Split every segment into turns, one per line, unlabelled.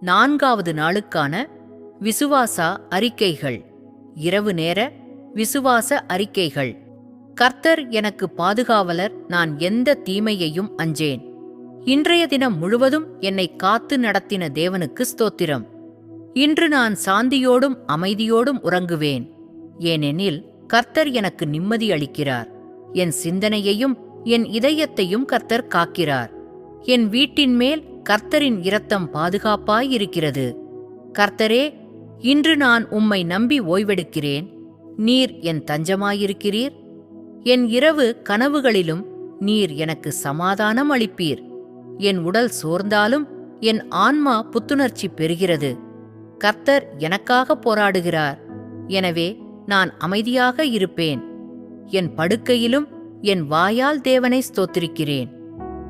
நான்காவது நாளுக்கான விசுவாசா அறிக்கைகள். இரவு நேர விசுவாச அறிக்கைகள். கர்த்தர் எனக்கு பாதுகாவலர் நான் எந்த தீமையையும் அஞ்சேன். இன்றைய தினம் முழுவதும் என்னை காத்து நடத்தின தேவனுக்கு ஸ்தோத்திரம். இன்று நான் சாந்தியோடும் அமைதியோடும் உறங்குவேன். ஏனெனில் கர்த்தர் எனக்கு நிம்மதி அளிக்கிறார். என் சிந்தனையையும் என் இதயத்தையும் கர்த்தர் காக்கிறார். என் வீட்டின் மேல் கர்த்தரின் இரத்தம் பாதுகாப்பாயிருக்கிறது. கர்த்தரே இன்று நான் உம்மை நம்பி ஓய்வெடுக்கிறேன். நீர் என் தஞ்சமாயிருக்கிறீர். என் இரவு கனவுகளிலும் நீர் எனக்கு சமாதானம் அளிப்பீர். என் உடல் சோர்ந்தாலும் என் ஆன்மா புத்துணர்ச்சி பெறுகிறது. கர்த்தர் எனக்காக போராடுகிறார். எனவே நான் அமைதியாக இருப்பேன். என் படுக்கையிலும் என் வாயால் தேவனை ஸ்தோத்திருக்கிறேன்.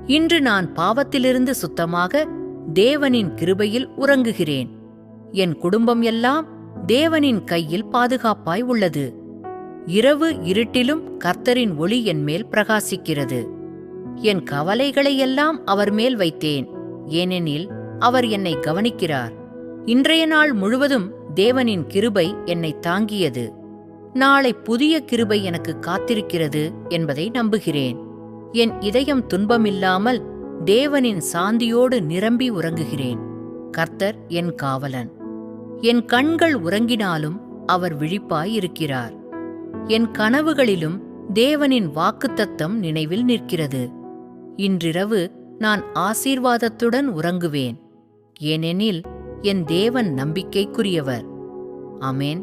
இன்று நான் பாவத்திலிருந்து சுத்தமாக தேவனின் கிருபையில் உறங்குகிறேன். என் குடும்பம் எல்லாம் தேவனின் கையில் பாதுகாப்பாய் உள்ளது. இரவு இருட்டிலும் கர்த்தரின் ஒளி என் மேல் பிரகாசிக்கிறது. என் கவலைகளையெல்லாம் அவர் மேல் வைத்தேன். ஏனெனில் அவர் என்னை கவனிக்கிறார். இன்றைய நாள் முழுவதும் தேவனின் கிருபை என்னை தாங்கியது. நாளை புதிய கிருபை எனக்கு காத்திருக்கிறது என்பதை நம்புகிறேன். என் இதயம் துன்பமில்லாமல் தேவனின் சாந்தியோடு நிரம்பி உறங்குகிறேன். கர்த்தர் என் காவலன். என் கண்கள் உறங்கினாலும் அவர் விழிப்பாய் இருக்கிறார் என் கனவுகளிலும் தேவனின் வாக்குத்தத்தம் நினைவில் நிற்கிறது. இன்றிரவு நான் ஆசீர்வாதத்துடன் உறங்குவேன். ஏனெனில் என் தேவன் நம்பிக்கைக்குரியவர். அமேன்